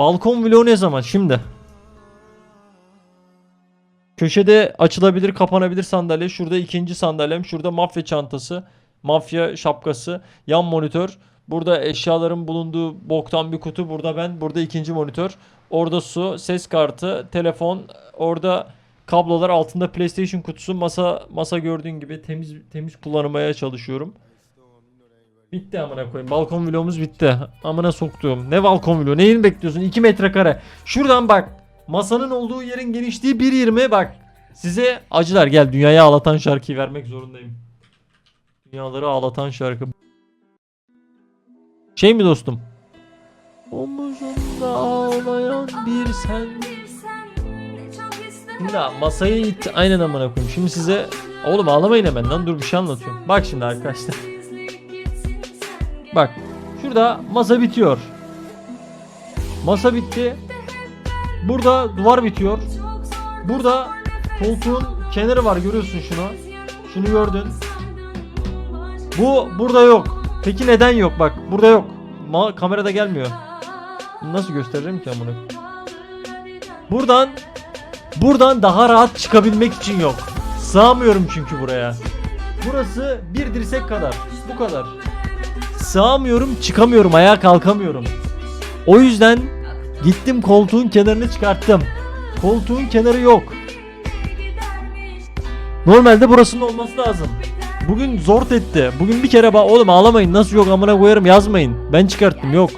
Balkon vlogu ne zaman? Şimdi. Köşede açılabilir, kapanabilir sandalye. Şurada ikinci sandalyem. Şurada mafya çantası. Mafya şapkası. Yan monitör. Burada eşyaların bulunduğu boktan bir kutu. Burada ben. Burada ikinci monitör. Orada su, ses kartı, telefon. Orada kablolar altında PlayStation kutusu. Masa masa gördüğün gibi temiz temiz kullanmaya çalışıyorum. Bitti amına koyayım. Balkon vlogumuz bitti. Amına soktuğum. Ne balkon vlogu? Neyini bekliyorsun? 2 metrekare. Şuradan bak. Masanın olduğu yerin genişliği 1.20 bak. Size acılar gel dünyayı ağlatan şarkıyı vermek zorundayım. Dünyaları ağlatan şarkı. Şey mi dostum? Omuzumda ağlayan bir sen. Şimdi masayı it aynen amına koyayım. Şimdi size oğlum ağlamayın hemen lan dur bir şey anlatıyorum. Bak şimdi arkadaşlar. Bak şurada masa bitiyor. Masa bitti. Burada duvar bitiyor. Burada koltuğun kenarı var görüyorsun şunu. Şunu gördün. Bu burada yok. Peki neden yok? Bak burada yok. Ma kamerada gelmiyor. Bunu nasıl göstereceğim ki amına? Buradan buradan daha rahat çıkabilmek için yok. Sığamıyorum çünkü buraya. Burası bir dirsek kadar. Bu kadar. Sığamıyorum, çıkamıyorum, ayağa kalkamıyorum. O yüzden gittim koltuğun kenarını çıkarttım. Koltuğun kenarı yok. Normalde burasının olması lazım. Bugün zor etti. Bugün bir kere ba oğlum ağlamayın nasıl yok amına koyarım yazmayın. Ben çıkarttım yok.